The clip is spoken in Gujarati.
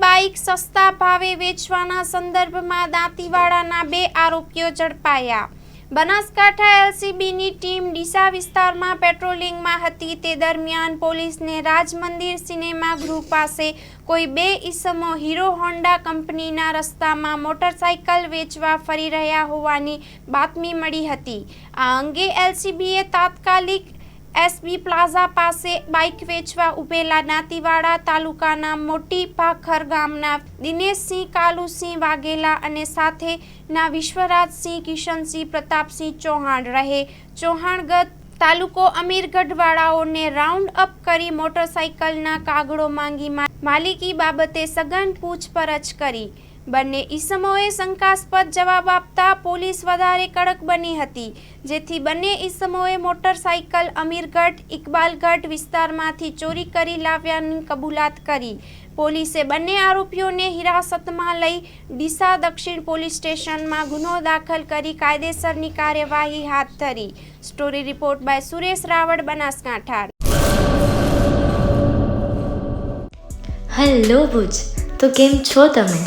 બાઇક સસ્તા ભાવે વેચવાના સંદર્ભમાં દાંતીવાડાના બે આરોપીઓ ઝડપાયા. બનાસકાંઠા એલસીબીની ટીમ ડીસા વિસ્તારમાં પેટ્રોલિંગમાં હતી. તે દરમિયાન પોલીસને રાજમંદિર સિનેમા ગૃહ પાસે કોઈ બે ઈસમો હીરો હોન્ડા કંપનીના રસ્તામાં મોટરસાઇકલ વેચવા ફરી રહ્યા હોવાની બાતમી મળી હતી. આ અંગે એલસીબીએ તાત્કાલિક એસબી પ્લાઝા પાસે બાઇક વેચવા ઉભેલા નાતીવાડા તાલુકાના મોટી ભાખર ગામના દિનેશસિંહ, કાલુસિંહ વાઘેલા અને સાથેના વિશ્વરાજસિંહ, કિશનસિંહ, પ્રતાપસિંહ ચૌહાણ રહે. ચૌહાણગઢ તાલુકો અમીરગઢવાળાઓને રાઉન્ડ અપ કરી મોટરસાઇકલના કાગળો માંગી માલિકી બાબતે સઘન પૂછપરછ કરી. બંને ઈસમોએ શંકાસ્પદ જવાબ આપતા પોલીસ વધારે કડક બની હતી, જેથી બંને ઈસમોએ મોટરસાઇકલ, અમીરગઢ, ઇકબાલગઢ વિસ્તારમાંથી ચોરી કરી લાવ્યાની કબૂલાત કરી. પોલીસે બંને આરોપીઓને હિરાસતમાં લઈ ડીસા દક્ષિણ પોલીસ સ્ટેશનમાં ગુનો દાખલ કરી કાયદેસરની કાર્યવાહી હાથ ધરી. Story report by Suresh Raval, Banaskantha. Hello Bhuj, તો કેમ છો તમે?